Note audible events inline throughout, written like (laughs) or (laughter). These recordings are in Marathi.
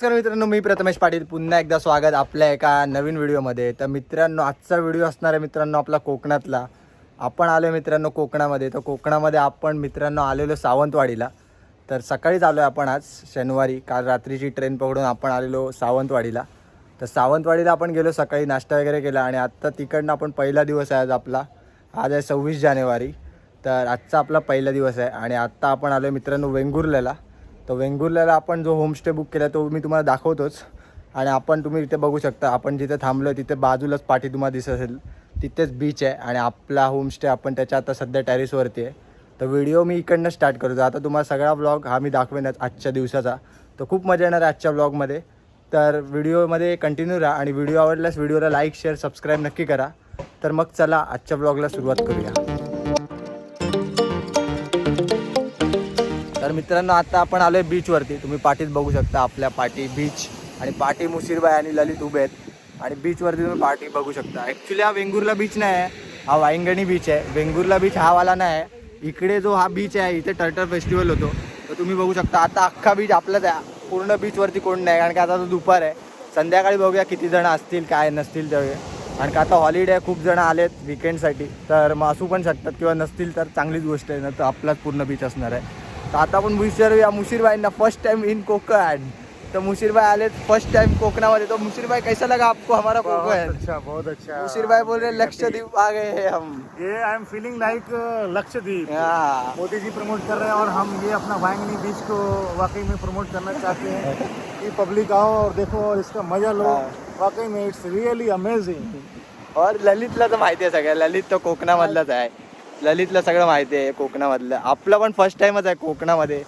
नमस्कार मित्रांनो मी प्रथमेश पाटील. पुन्हा एकदा स्वागत आपल्या एका नवीन व्हिडिओमध्ये. तर मित्रांनो आजचा व्हिडिओ असणार आहे मित्रांनो आपला कोकणातला. आपण आलो मित्रांनो कोकणामध्ये. तर कोकणामध्ये आपण मित्रांनो आलेलो सावंतवाडीला. तर सकाळीच आलो आहे आपण आज शनिवारी. काल रात्रीची ट्रेन पकडून आपण आलेलो सावंतवाडीला. तर सावंतवाडीला आपण गेलो सकाळी नाश्ता वगैरे केला आणि आत्ता तिकडनं आपण पहिला दिवस आहे आज आपला. आज आहे सव्वीस जानेवारी. तर आजचा आपला पहिला दिवस आहे आणि आत्ता आपण आलो आहे मित्रांनो वेंगुर्ल्याला. तर वेंगुर्ल्याला आपण जो होमस्टे बुक केला तो मी तुम्हाला दाखवतोच. आणि आपण तुम्ही इथे बघू शकता आपण जिथे थांबलो आहे तिथे बाजूलाच पाठी तुम्हाला दिसत असेल. तिथेच बीच आहे आणि आपला होमस्टे आपण त्याच्या आता सध्या टॅरिसवरती आहे. तर व्हिडिओ मी इकडनं स्टार्ट करतो. आता तुम्हाला सगळा ब्लॉग हा मी दाखवेनच आजच्या दिवसाचा. तर खूप मजा येणार आहे आजच्या ब्लॉगमध्ये तर व्हिडिओमध्ये कंटिन्यू राहा आणि व्हिडिओ आवडल्यास व्हिडिओला लाईक शेअर सबस्क्राईब नक्की करा. तर मग चला आजच्या ब्लॉगला सुरुवात करूया. तर मित्रांनो आता आपण आलोय बीचवरती तुम्ही पाठीत बघू शकता आपल्या पाठी बीच आणि पाठी मुशीरबाई आणि ललित उभे आहेत. आणि बीचवरती तुम्ही पाठी बघू शकता. ॲक्च्युली हा वेंगुर्ला बीच नाही आहे. हा वाईंगणी बीच आहे. वेंगुर्ला बीच हा वाला नाही आहे. इकडे जो हा बीच आहे इथे टर्टर फेस्टिवल होतो. तर तुम्ही बघू शकता आता अख्खा बीच आपलाच आहे. पूर्ण बीचवरती कोण नाही कारण की आता तो दुपार आहे. संध्याकाळी बघूया किती जण असतील काय नसतील तेवढे कारण का आता हॉलिडे आहे खूप जण आलेत विकेंडसाठी तर मग असू पण शकतात किंवा नसतील तर चांगलीच गोष्ट आहे ना तर आपलाच पूर्ण बीच असणार आहे. तर आता आपण विचारूया मुशीरबाईंना फर्स्ट टाइम इन कोकण. तर मुशीरबाई आले फर्स्ट टाइम कोकणामध्ये. तो मुशीरबाई कैसा लगा आपको हमारा कोकण? अच्छा बहुत अच्छा. मुशीरबाई बोल रहे लक्षद्वीप आ गए हैं हम. ये I am feeling like Lakshadweep. हाँ मोदी जी प्रमोट कर रहे हैं और हम ये अपना वायंगनी बीच को वाकई में प्रमोट करना चाहते हैं कि पब्लिक आओ और देखो और इसका मजा लो। वाकई में इट्स रियली अमेजिंग और ललितला तर माहिती आहे सगळं ललित तर कोकणामधलाच आहे. ललितला सगळं माहिती आहे कोकणामधलं. आपलं पण फर्स्ट टाइमच आहे कोकणामध्ये.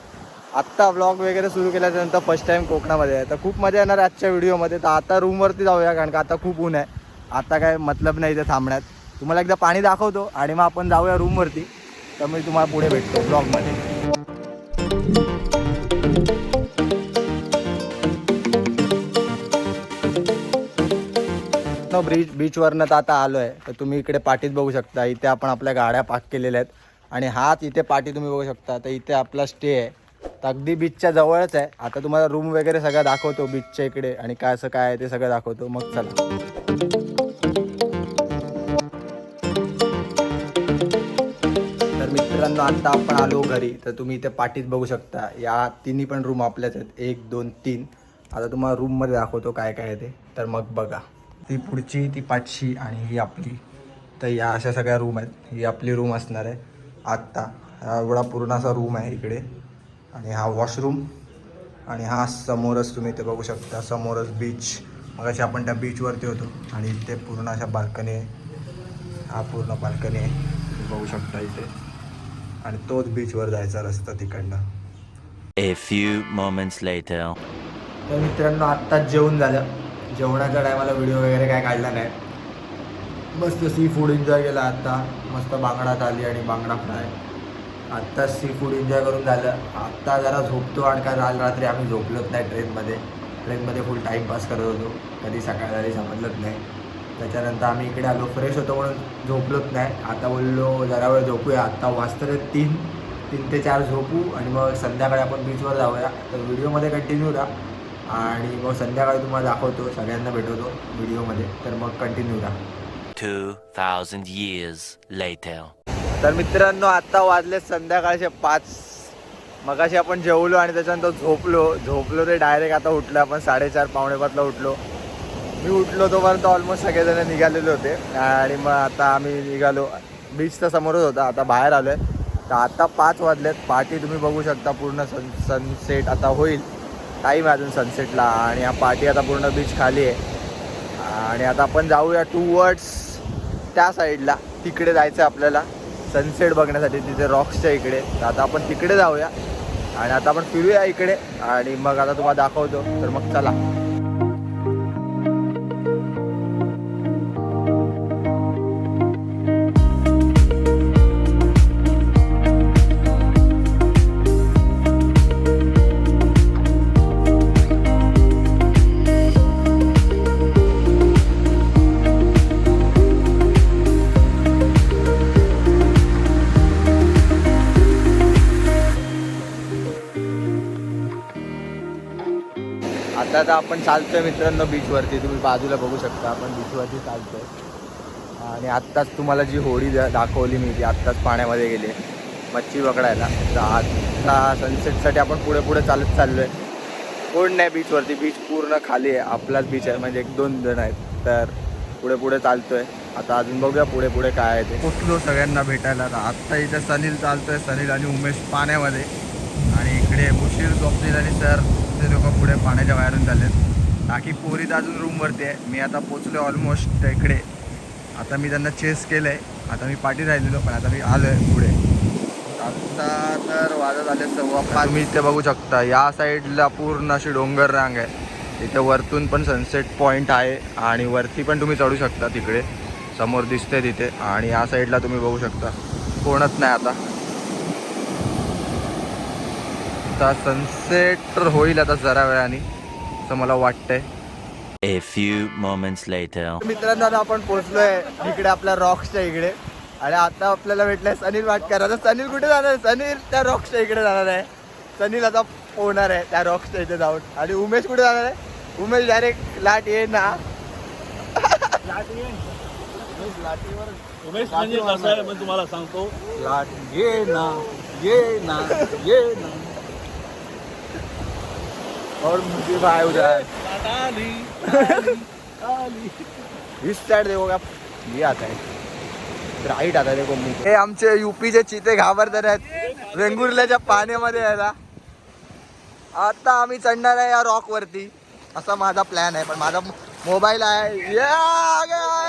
आत्ता ब्लॉग वगैरे सुरू केल्यानंतर फर्स्ट टाइम कोकणामध्ये आहे. तर खूप मजा येणार आजच्या व्हिडिओमध्ये तर आता रूमवरती जाऊया कारण का आता खूप ऊन आहे. आता काय मतलब नाही इथे थांबण्यात. तुम्हाला एकदा पाणी दाखवतो आणि मग आपण जाऊया रूमवरती तर मी तुम्हाला पुढे भेटतो ब्लॉगमध्ये न ब्रिज बीचवरनं तर आता आलो आहे तर तुम्ही इकडे पाठीत बघू शकता. इथे आपण आपल्या गाड्या पाक केलेल्या आहेत. आणि हाच इथे पाठी तुम्ही बघू शकता. तर इथे आपला स्टे आहे. तर अगदी बीचच्या जवळच आहे. आता तुम्हाला रूम वगैरे सगळं दाखवतो बीचच्या इकडे. आणि काय असं काय आहे ते सगळं दाखवतो. मग चला. तर मित्रांनो आता आपण आलो घरी. तर तुम्ही इथे पाठीत बघू शकता. या तिन्ही पण रूम आपल्याच आहेत. एक दोन तीन. आता तुम्हाला रूममध्ये दाखवतो काय काय आहे ते. तर मग बघा. ती पुढची ती पाचशी आणि ही आपली. तर या अशा सगळ्या रूम आहेत. ही आपली रूम असणार आहे. आत्ता. हा एवढा पूर्ण असा रूम आहे इकडे. आणि हा वॉशरूम आणि हा समोरच तुम्ही इथे बघू शकता. समोरच बीच मग अशी आपण त्या बीचवरती होतो. आणि इथे पूर्ण अशा बाल्कनी आहे. हा पूर्ण बाल्कनी आहे. तुम्ही बघू शकता इथे. आणि तोच बीचवर जायचा रस्ता तिकडनं. A few moments later. तर मित्रांनो आत्ताच जेवण झालं. जेवणाच्या टायमाला व्हिडिओ वगैरे काय काढला नाही. मस्त सी फूड एन्जॉय केला आत्ता. मस्त बांगडा थाली आणि बांगडा फ्राय. आत्ता सी फूड एन्जॉय करून झालं. आत्ता जरा झोपतो आणि काय काल रात्री आम्ही झोपलोच नाही ट्रेनमध्ये. ट्रेनमध्ये फुल टाईमपास करत होतो. कधी सकाळ झाली समजलंच नाही. त्याच्यानंतर आम्ही इकडे आलो. फ्रेश होतो म्हणून झोपलोच नाही. आता बोललो जरा वेळ झोपूया. आत्ता वाजता तीन तीन ते चार झोपू आणि मग संध्याकाळी आपण बीचवर जाऊया. तर व्हिडिओमध्ये कंटिन्यू राहा आणि मग संध्याकाळी तुम्हाला दाखवतो सगळ्यांना भेटवतो व्हिडिओमध्ये. तर मग कंटिन्यू राहा 2,000 years later. तर मित्रांनो आता वाजले संध्याकाळचे पाच. मगाशी आपण जेवलो आणि त्याच्यानंतर झोपलो. झोपलो ते डायरेक्ट आता उठलो आपण साडेचार पावणे पाचला उठलो. मी उठलो तोपर्यंत ऑलमोस्ट सगळेजण निघालेले होते. आणि मग आता आम्ही निघालो. बीच तर समोरच होता आता बाहेर आलो आहे तर आता पाच वाजलेत. पार्टी तुम्ही बघू शकता पूर्ण सन सनसेट आता होईल. टाईम आहे अजून सनसेटला आणि हा पार्टी आता पूर्ण बीच खाली आहे. आणि आता आपण जाऊया टू वर्ड्स त्या साईडला तिकडे जायचं आहे आपल्याला. सनसेट बघण्यासाठी तिथे रॉक्सच्या इकडे. तर आता आपण तिकडे जाऊया. आणि आता आपण फिरूया इकडे. आणि मग आता तुम्हाला दाखवतो. तर मग चला. आता आपण चालतोय मित्रांनो बीचवरती तुम्ही बाजूला बघू शकता आपण बीचवरती चालतोय. आणि आत्ताच तुम्हाला जी होडी दाखवली मी ती आत्ताच पाण्यामध्ये गेली. मच्छी पकडायला. तर आत्ता सनसेटसाठी आपण पुढे पुढे चालत चाललोय. कोण नाही बीचवरती बीच पूर्ण खाली आहे. आपलाच बीच आहे. म्हणजे एक दोन जण आहेत. तर पुढे पुढे चालतोय. आता अजून बघूया पुढे पुढे काय आहे ते. पोचलो सगळ्यांना भेटायला. तर आत्ता इथे सनील चालतोय. सनील आणि उमेश पाण्यामध्ये. आणि इकडे मुशीर स्वप्नील आणि सर ते लोक पुढे पाण्याच्या बाहेरून चाललेत. बाकी पोरी तर अजून रूमवरती आहे. मी आता पोचलो ऑलमोस्ट इकडे. आता मी त्यांना चेस केलं आहे आता मी पाठी राहिलेलो पण आता मी आलो आहे पुढे. आता तर वाजत आले सव्वा पाच. तुम्ही इथे बघू शकता या साईडला पूर्ण अशी डोंगर रांग आहे. इथे वरतून पण सनसेट पॉईंट आहे आणि वरती पण तुम्ही चढू शकता तिकडे. समोर दिसते तिथे आणि या साईडला तुम्ही बघू शकता. कोणच नाही आता. आता सनसेट तर होईल आता जरा वेळाने असं मला वाटतंय. A few moments later. मित्रांनो आता आपण पोहोचलोय इकडे आपल्या रॉक्सच्या इकडे. आणि आता आपल्याला भेटलंय सनील वाटकर. आता सनील कुठे जाणार? आहे सनील त्या रॉक्सच्या इकडे जाणार आहे. सनील आता पोहणार आहे त्या रॉक्सच्या इथे जाऊन. आणि उमेश कुठे जाणार आहे? उमेश डायरेक्ट लाट ये ना. उमेश म्हणजे कसं आहे मी तुम्हाला सांगतो. लाट ये ना ये ना ये ना. और मुझे भाई उधर इस साइड देखो आप ये आता है। राईट आता देखो मुंह हे आमचे युपीचे चिते घाबरतात आहेत वेंगुर्ल्याच्या पाण्यामध्ये यायला आता आम्ही चढणार आहे या रॉक वरती। असा माझा प्लॅन आहे पण माझा मोबाईल आहे। या आगे आहे.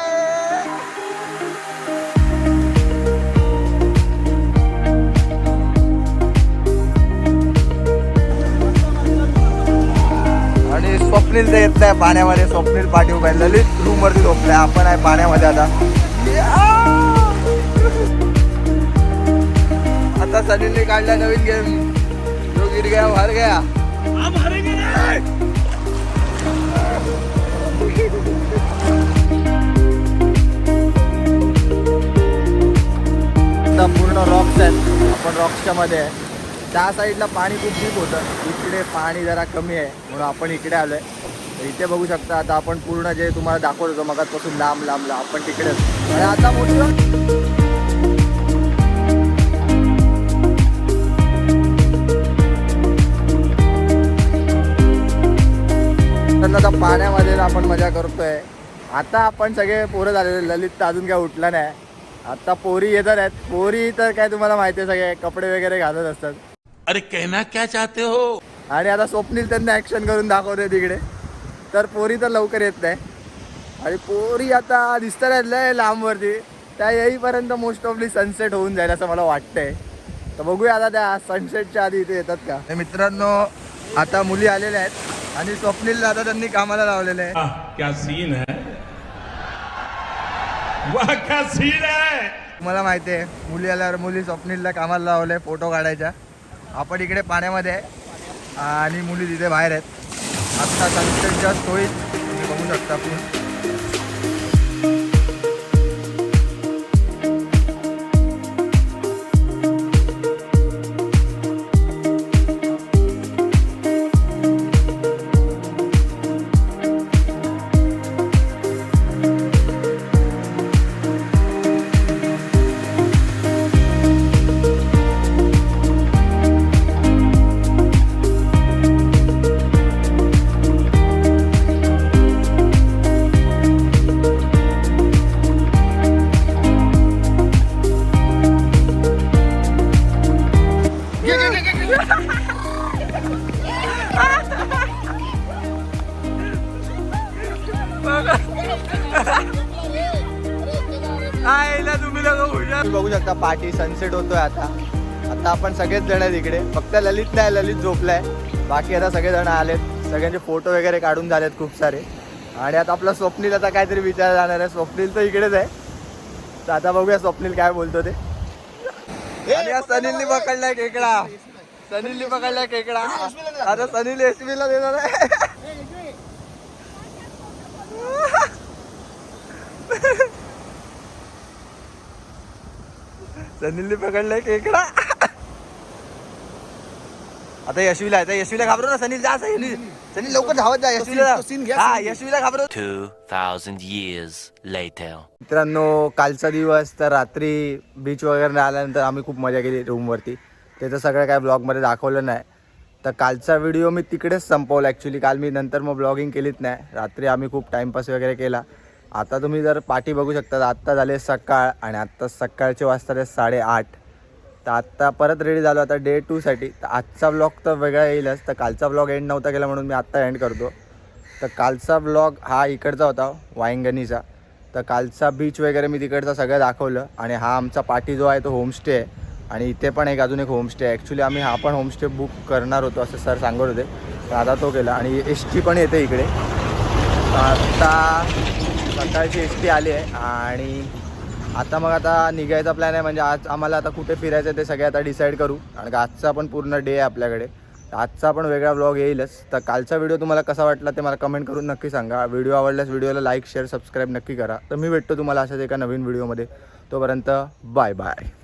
स्वप्नील ते येत नाही पाण्यामध्ये स्वप्नील पाठी उभा आहे. ललित रूम वरती झोपलाय. आपण आहे पाण्यामध्ये आता. आता सनीलने काढला नवीन गेम जो गिर गया हार गया आता पूर्ण रॉक्स आहेत. आपण रॉक्सच्या मध्ये आहे. त्या साईडला पाणी खूप डीप होतं. इकडे पाणी जरा कमी आहे. म्हणून आपण इकडे आलोय. तर इथे बघू शकता आता आपण पूर्ण जे तुम्हाला दाखवत होतो मगाचपासून लांब लांब लांब. आपण तिकडेच आणि आता मोठं आता पाण्यामध्ये आपण मजा करतोय. आता आपण सगळे पोरं झालेले ललित तर अजून काय उठला नाही. आता पोरी येतात आहेत. पोरी तर काय तुम्हाला माहिती आहे सगळे. कपडे वगैरे घालत असतात. अरे कहना क्या चाहते हो? आणि आता स्वप्नील त्यांना ॲक्शन करून दाखवते तिकडे. तर पोरी तर लवकर येत नाही. आणि पोरी आता दिसतात आहेत लय लांबवरती. त्या येईपर्यंत मोस्ट ऑफली सनसेट होऊन जाईल असं मला वाटतंय. तर बघूया आता त्या सनसेटच्या आधी इथे येतात का? तर मित्रांनो आता मुली आलेल्या आहेत. आणि स्वप्नील आता त्यांनी कामाला लावलेलं आहे. आह, क्या सीन है. वाह क्या सीन है. तुम्हाला माहिती आहे मुली आल्यावर मुली स्वप्नीलला कामाला लावले फोटो काढायच्या. आपण इकडे पाण्यामध्ये आहे. आणि मुली तिथे बाहेर आहेत. आत्ता सनसेट जस्ट होईल तुम्ही बघू शकता आपण. पार्टी सनसेट होतोय आता. आता आपण सगळेच जण आहेत इकडे. फक्त ललित नाही ललित झोपलाय. बाकी आता सगळे जण आलेत. सगळ्यांचे फोटो वगैरे काढून झालेत खूप सारे. आणि आता आपला स्वप्नील आता काहीतरी विचार जाणार आहे. स्वप्नील तर इकडेच आहे. तर आता बघूया स्वप्नील काय बोलतो ते. सनीलनी पकडलाय केकडा सनीलनी पकडलाय केकडा आता सनील एसबी ला देणार आहे. (laughs) सनीलने पकडलाय केकडा आता यशवीला आहे. तर यशवीला घाबरू ना सनील जा सनील सनील लवकर धावत जा यशवीला तो scene घ्या, हा. यशवीला घाबरू 2,000 years later. मित्रांनो कालचा दिवस तर रात्री बीच वगैरे आल्यानंतर आम्ही खूप मजा केली रूमवरती त्याचं सगळं काय ब्लॉगमध्ये दाखवलं नाही. तर कालचा व्हिडिओ मी तिकडेच संपवला ॲक्च्युली काल मी नंतर मग ब्लॉगिंग केलीच नाही. रात्री आम्ही खूप टाईमपास वगैरे केला. आता तुम्ही जर पाठी बघू शकता आत्ता झाले सकाळ आणि आत्ता सकाळचे वाजता साडेआठ. तर आत्ता परत रेडी झालो आता डे टूसाठी तर आजचा ब्लॉग तर वेगळा येईलच तर कालचा ब्लॉग एंड नव्हता केला म्हणून मी आत्ता एंड करतो. तर कालचा ब्लॉग हा इकडचा होता वायंगणीचा. तर कालचा बीच वगैरे मी तिकडचा सगळं दाखवलं आणि हा आमचा पाठी जो आहे तो होमस्टे आहे. आणि इथे पण एक अजून एक होमस्टे आहे. ॲक्च्युली आम्ही हा पण होमस्टे बुक करणार होतो असं सर सांगत होते. तर आता तो केला आणि एस टी पण येते इकडे. तर आता सकाळची एस टी आली आहे आणि आता मग आता निघायचा प्लॅन आहे म्हणजे आज आम्हाला आता कुठे फिरायचं आहे ते सगळे आता डिसाईड करू. कारण का आजचा पण पूर्ण डे आहे आपल्याकडे. आजचा पण वेगळा व्लॉग येईलच. तर कालचा व्हिडिओ तुम्हाला कसा वाटला ते मला कमेंट करून नक्की सांगा. व्हिडिओ आवडल्यास व्हिडिओला लाईक शेअर सबस्क्राईब नक्की करा. तर मी भेटतो तुम्हाला अशाच एका नवीन व्हिडिओमध्ये तोपर्यंत बाय बाय